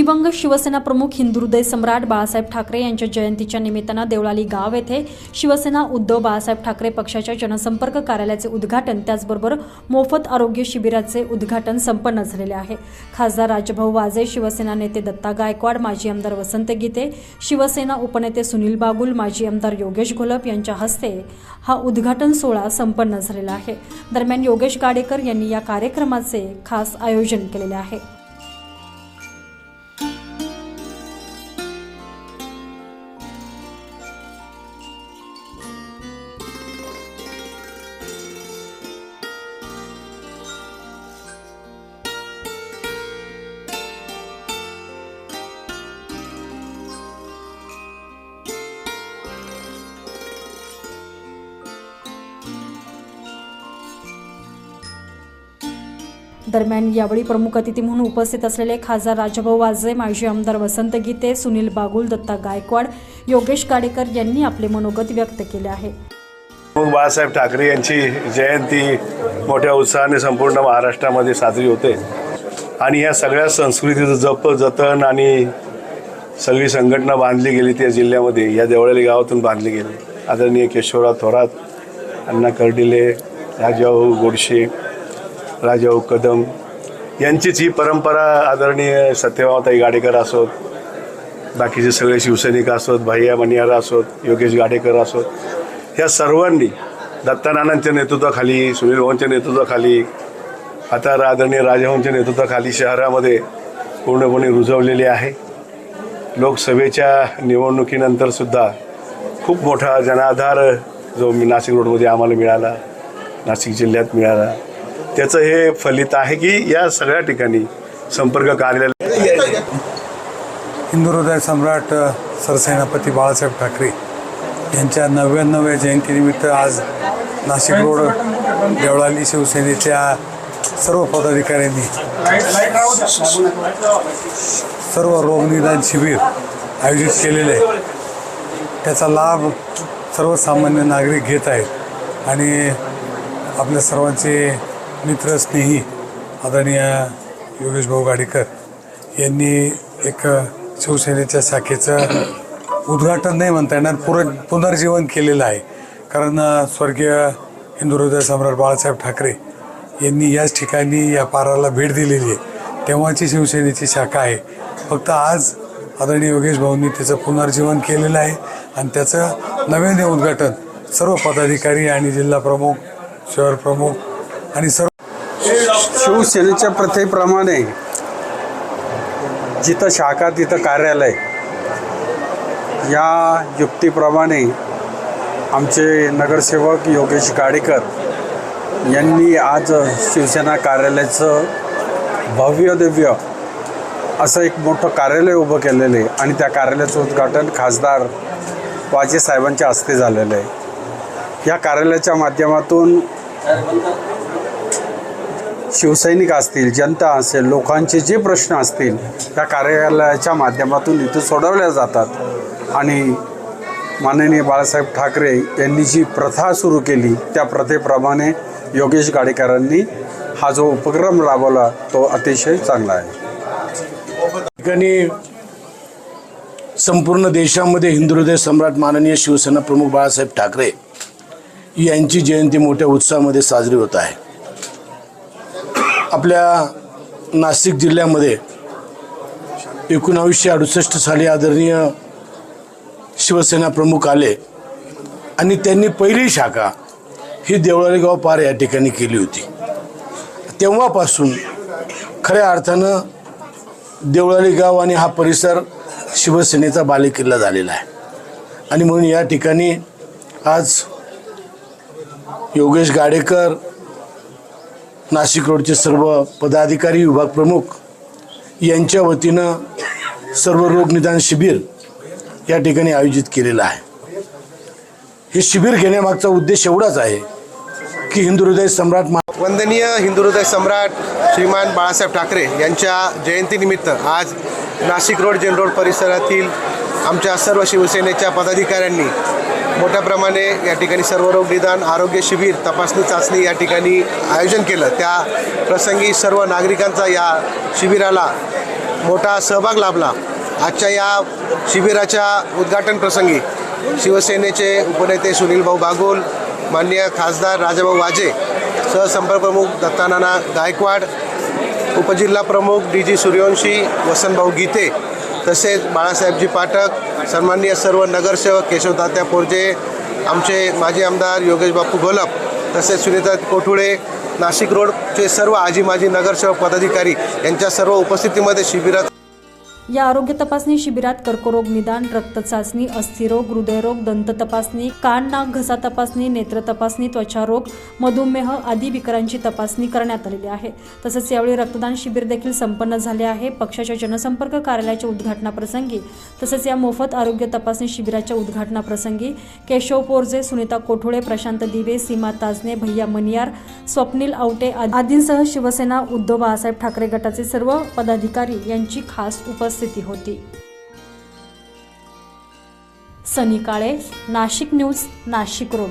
दिवंगत शिवसेना प्रमुख हिंदुहृदय सम्राट बाळासाहेब ठाकरे यांच्या जयंतीच्या निमित्तानं देवळाली गाव येथे शिवसेना उद्धव बाळासाहेब ठाकरे पक्षाच्या जनसंपर्क कार्यालयाचे उद्घाटन त्याचबरोबर मोफत आरोग्य शिबिराचे उद्घाटन संपन्न झालेले आहे. खासदार राजभाऊ वाजे शिवसेना नेते दत्ता गायकवाड माजी आमदार वसंत गीते शिवसेना उपनेते सुनील बागुल माजी आमदार योगेश घोलप यांच्या हस्ते हा उद्घाटन सोहळा संपन्न झालेला आहे. दरम्यान योगेश गाडेकर यांनी या कार्यक्रमाचे खास आयोजन केलेले आहे. दरम्यान यावेळी प्रमुख अतिथी म्हणून उपस्थित असलेले खासदार राजाभाऊ वाजे माजी आमदार वसंत गीते सुनील बागुल दत्ता गायकवाड योगेश काडेकर यांनी आपले मनोगत व्यक्त केले आहे. बाळासाहेब ठाकरे यांची जयंती मोठ्या उत्साहाने संपूर्ण महाराष्ट्रामध्ये साजरी होते. आणि या सगळ्या संस्कृतीचं जप जतन आणि सगळी संघटना बांधली गेली त्या जिल्ह्यामध्ये या देवळाली गावातून बांधली गेली. आदरणीय केशवराव थोरात अण्णा कर्डिले राजाभाऊ गोडशे राजाऊ कदम यांचीच ही परंपरा आदरणीय सत्यभावताई गाडेकर असोत बाकीचे सगळे शिवसैनिक असोत भैया मनियारा असोत योगेश गाडेकर असोत ह्या सर्वांनी दत्तानानांच्या नेतृत्वाखाली सुनील भाऊंच्या नेतृत्वाखाली आता आदरणीय राजभवनच्या नेतृत्वाखाली शहरामध्ये पूर्णपणे रुजवलेली आहे. लोकसभेच्या निवडणुकीनंतर सुद्धा खूप मोठा जनाधार जो मी नाशिक रोडमध्ये आम्हाला मिळाला नाशिक जिल्ह्यात मिळाला त्याचं हे फलित आहे की या सगळ्या ठिकाणी संपर्क कार्यालय हिंदू हृदय सम्राट सरसेनापती बाळासाहेब ठाकरे यांच्या नव्याण्णव्या जयंतीनिमित्त आज नाशिक रोड देवळाली शिवसेनेच्या सर्व पदाधिकाऱ्यांनी सर्व रोगनिदान शिबिर आयोजित केलेले आहे. त्याचा लाभ सर्वसामान्य नागरिक घेत आहेत आणि आपल्या सर्वांचे मित्र स्नेही आदरणीय योगेश भाऊ गाडीकर यांनी एक शिवसेनेच्या शाखेचं उद्घाटन नाही म्हणता येणार पुर पुनर्जीवन केलेलं आहे. कारण स्वर्गीय हिंदू हृदय सम्राट बाळासाहेब ठाकरे यांनी याच ठिकाणी या पाराला भेट दिलेली आहे. तेव्हाची शिवसेनेची शाखा आहे. फक्त आज आदरणीय योगेश भाऊंनी त्याचं पुनर्जीवन केलेलं आहे आणि त्याचं नव्याने उद्घाटन सर्व पदाधिकारी आणि जिल्हा प्रमुख शहर प्रमुख आणि सर्व शिवसेनेच्या प्रथेप्रमाणे जिथं शाखा तिथं कार्यालय या युक्तीप्रमाणे आमचे नगरसेवक योगेश गाडेकर यांनी आज शिवसेना कार्यालयाचं भव्य दिव्य असं एक मोठं कार्यालय उभं केलेलं आहे आणि त्या कार्यालयाचं उद्घाटन खासदार वाजे साहेबांच्या हस्ते झालेलं आहे. या कार्यालयाच्या माध्यमातून शिवसैनिक असतील जनता असेल लोकांचे जे प्रश्न असतील त्या कार्यालयाच्या माध्यमातून इथं सोडवल्या जातात. आणि माननीय बाळासाहेब ठाकरे यांनी जी प्रथा सुरू केली त्या प्रथेप्रमाणे योगेश गाडेकरांनी हा जो उपक्रम राबवला तो अतिशय चांगला आहे. ठिकाणी संपूर्ण देशामध्ये हिंदू हृदय सम्राट माननीय शिवसेना प्रमुख बाळासाहेब ठाकरे यांची जयंती मोठ्या उत्साहामध्ये साजरी होत आहे. आपल्या नाशिक जिल्ह्यामध्ये एकोणावीसशे अडुसष्ट साली आदरणीय शिवसेना प्रमुख आले आणि त्यांनी पहिली शाखा ही देवळालीगाव पार या ठिकाणी केली होती. तेव्हापासून खऱ्या अर्थानं देवळाली गाव आणि हा परिसर शिवसेनेचा बालेकिल्ला झालेला आहे. आणि म्हणून या ठिकाणी आज योगेश गाडेकर नाशिक रोडचे सर्व पदाधिकारी विभाग प्रमुख यांच्या वतीनं सर्व रोगनिदान शिबिर या ठिकाणी आयोजित केलेलं आहे. हे शिबिर घेण्यामागचा उद्देश एवढाच आहे की हिंदू हृदय सम्राट वंदनीय हिंदू हृदय सम्राट श्रीमान बाळासाहेब ठाकरे यांच्या जयंतीनिमित्त आज नाशिक रोड जेल रोड परिसरातील आमच्या सर्व शिवसेनेच्या पदाधिकाऱ्यांनी मोठ्या प्रमाणे या ठिकाणी सर्वरोग निदान आरोग्य शिबिर तपासणी चाचणी या ठिकाणी आयोजन केलं. त्या प्रसंगी सर्व नागरिकांचा या शिबिराला मोठा सहभाग लाभला. आजच्या या शिबिराच्या उद्घाटन प्रसंगी शिवसेनेचे उपनेते सुनीलभाऊ बागुल माननीय खासदार राजाभाऊ वाजे सहसंपर्क प्रमुख दत्तानाना गायकवाड उपजिल्हा प्रमुख डी जी सूर्यवंशी वसंतभाऊ गीते तसेच बाळासाहेबजी पाठक सन्माननीय सर्व नगरसेवक केशव तात्या आमचे माजी आमदार योगेश बापू घोलप तसेच सुनीता कोठुळे नाशिक रोडचे सर्व आजी माजी नगरसेवक पदाधिकारी यांच्या सर्व उपस्थितीमध्ये शिबिरात या आरोग्य तपासणी शिबिरात कर्करोग निदान रक्त चाचणी अस्थिरोग हृदयरोग दंत तपासणी कान नाक घसा तपासणी नेत्र तपासणी त्वचारोग मधुमेह आदी विकारांची तपासणी करण्यात आलेली आहे. तसंच यावेळी रक्तदान शिबिर देखील संपन्न झाले आहे. पक्षाच्या जनसंपर्क कार्यालयाच्या उद्घाटनाप्रसंगी तसंच या मोफत आरोग्य तपासणी शिबिराच्या उद्घाटनाप्रसंगी केशव पोरजे सुनीता कोठोळे प्रशांत दिवे सीमा ताजने भैया मनियार स्वप्नील आवटे आदींसह शिवसेना उद्धव बाळासाहेब ठाकरे गटाचे सर्व पदाधिकारी यांची खास उपस्थिती होती. Sunny Kale Nashik news Nashik road.